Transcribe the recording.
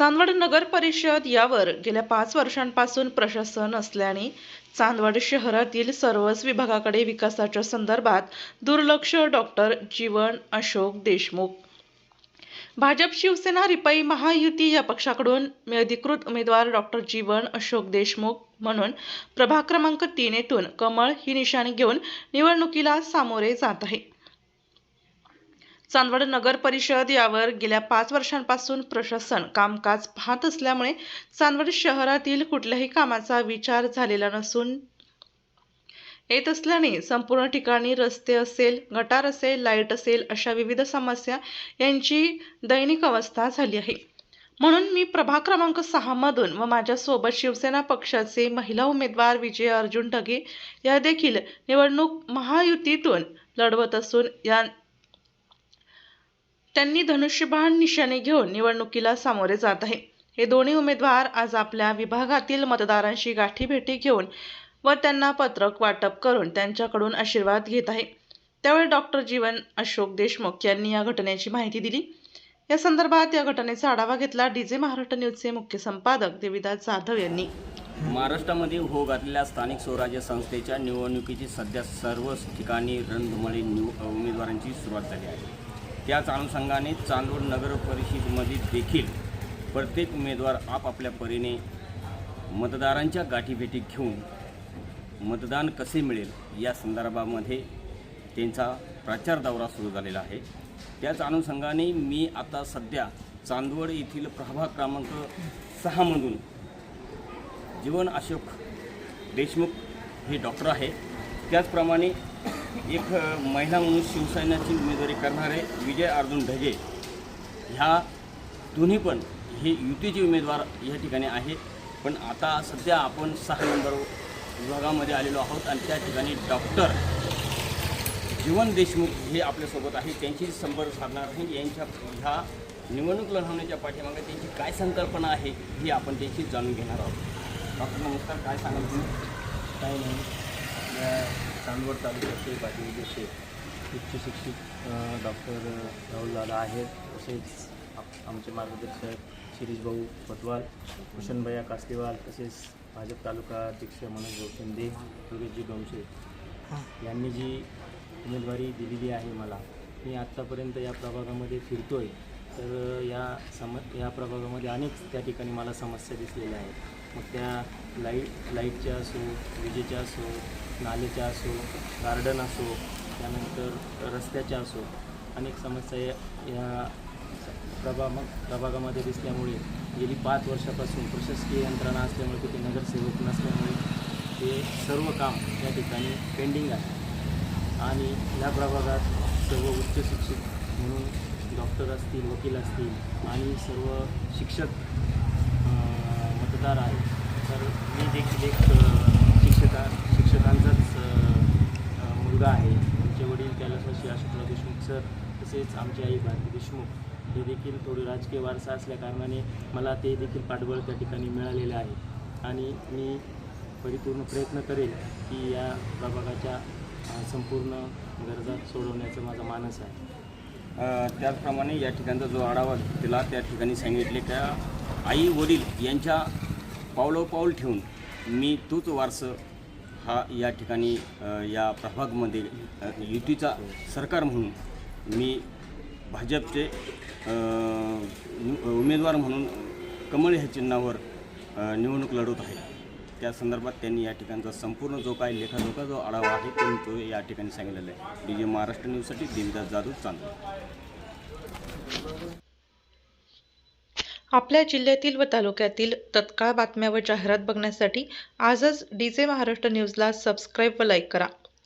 चांदवड नगर परिषद यावर गेल्या पाच वर्षांपासून प्रशासन असल्याने चांदवड शहरातील सर्वच विभागाकडे विकासाच्या संदर्भात दुर्लक्ष डॉक्टर जीवन अशोक देशमुख. भाजप शिवसेना रिपाई महायुती या पक्षाकडून अधिकृत उमेदवार डॉक्टर जीवन अशोक देशमुख म्हणून प्रभाग क्रमांक तीन येथून कमळ ही निशाणी घेऊन निवडणुकीला सामोरे जात आहे. चांदवड नगर परिषद यावर गेल्या पाच वर्षांपासून प्रशासन कामकाज पाहत असल्यामुळे चांदवड शहरातील कुठल्याही कामाचा विचार झालेला नसून येत असल्याने संपूर्ण ठिकाणी रस्ते असेल गटार असेल लाइट असेल अशा विविध समस्या यांची दैनिक अवस्था झाली आहे. म्हणून मी प्रभाग क्रमांक सहामधून व माझ्यासोबत शिवसेना पक्षाचे महिला उमेदवार विजय अर्जुन ढगे या देखील निवडणूक महायुतीतून लढवत असून या त्यांनी धनुष्यबाण निशाणे घेऊन निवडणुकीला सामोरे जात आहे. हे दोन्ही उमेदवार आज आपल्या विभागातील मतदारांशी गाठीभेटी घेऊन व त्यांना पत्रक वाटप करून त्यांच्याकडून आशीर्वाद घेत आहे. त्यावेळी डॉक्टर जीवन अशोक देशमुख यांनी या घटनेची माहिती दिली. या संदर्भात या घटनेचा आढावा घेतला डीजे महाराष्ट्र न्यूजचे मुख्य संपादक देविदास जाधव यांनी. महाराष्ट्रामध्ये हो घातलेल्या स्थानिक स्वराज्य संस्थेच्या निवडणुकीची सध्या सर्व ठिकाणी रणधुमाळी उमेदवारांची सुरुवात झाली आहे. त्याच अनुषंगाने चांदवड नगर परिषदेमध्ये देखील प्रत्येक उमेदवार आपापल्या परीने मतदारांच्या गाठीभेटी घेऊन मतदान कसे मिळेल या संदर्भामध्ये त्यांचा प्रचार दौरा सुरू झालेला आहे. त्याच अनुषंगाने मी आता सध्या चांदवड येथील प्रभाग क्रमांक सहामधून जीवन अशोक देशमुख हे डॉक्टर आहे त्याचप्रमाणे एक महिला म्हणून शिवसेनेची उमेदवारी करणारे विजय अर्जुन ढगे ह्या दोन्ही पण हे युतीचे उमेदवार या ठिकाणी आहेत पण आता सध्या आपण सहा नंबर विभागामध्ये आलेलो आहोत आणि त्या ठिकाणी डॉक्टर जीवन देशमुख हे आपल्यासोबत आहे त्यांची संपर्क साधणार आहे यांच्या ह्या निवडणूक लढवण्याच्या पाठीमागे त्यांची काय संकल्पना आहे ही आपण त्यांची जाणून घेणार आहोत. डॉक्टर नमस्कार. काय सांगाल तुम्ही? काय नाही. चांदवड तालुक्याचे शेख उच्च शिक्षित डॉक्टर राहुल दादा आहेत तसेच आमचे मार्गदर्शक शिरीष भाऊ कोतवाल भूषणभैया कास्तीवाल तसेच भाजप तालुका अध्यक्ष मनोज भाऊ शिंदे योगेशजी गोमशे यांनी जी उमेदवारी दिलेली आहे मला मी आत्तापर्यंत या प्रभागामध्ये फिरतोय तर या सम या प्रभागामध्ये अनेक त्या ठिकाणी मला समस्या दिसलेल्या आहेत. मग त्या लाइट लाईटच्या असो विजेच्या असो नालेच्या असो गार्डन असो त्यानंतर रस्त्याच्या असो अनेक समस्या या- या प्रभागामध्ये दिसल्यामुळे गेली पाच वर्षापासून प्रशासकीय यंत्रणा असल्यामुळे तिथे नगरसेवक नसल्यामुळे ते सर्व काम या ठिकाणी पेंडिंग आहे. आणि या प्रभागात सर्व उच्च शिक्षित म्हणून डॉक्टर असतील वकील असतील आणि सर्व शिक्षक मतदार आहेत. तर मी देखील एक अं, शिक्षका शिक्षकांचाच अं, अं, मुलगा आहे आमचे वडील कैलासवासी आशुतराव देशमुख सर तसेच आमची आई भारती देशमुख हे देखील थोडी राजकीय वारसा असल्याकारणाने मला ते देखील पाठबळ त्या ठिकाणी मिळालेले आहे. आणि मी परिपूर्ण प्रयत्न करेल की या प्रभागाच्या संपूर्ण गरजा सोडवण्याचा माझा मानस आहे. त्याचप्रमाणे या ठिकाणचा जो आढावा दिला त्या ठिकाणी सांगितले त्या आई वडील यांच्या पावलोपाऊल ठेवून मी तोच वारस हा या ठिकाणी या प्रभागमध्ये युतीचा सरकार म्हणून मी भाजपचे उमेदवार म्हणून कमळ ह्या चिन्हावर निवडणूक लढवत आहे. त्या संदर्भात त्यांनी या ठिकाणचा संपूर्ण जो काय लेखाजोखा जो आढावा आहे तो तो या ठिकाणी सांगितलेला आहे. डी जे महाराष्ट्र न्यूजसाठी दिनदास जाधव चांदवड. आपल्या जिल्ह्यातील व तालुक्यातील तत्काळ बातम्या व जाहिरात बघण्यासाठी आजच डी जे महाराष्ट्र न्यूजला सबस्क्राईब व लाईक करा.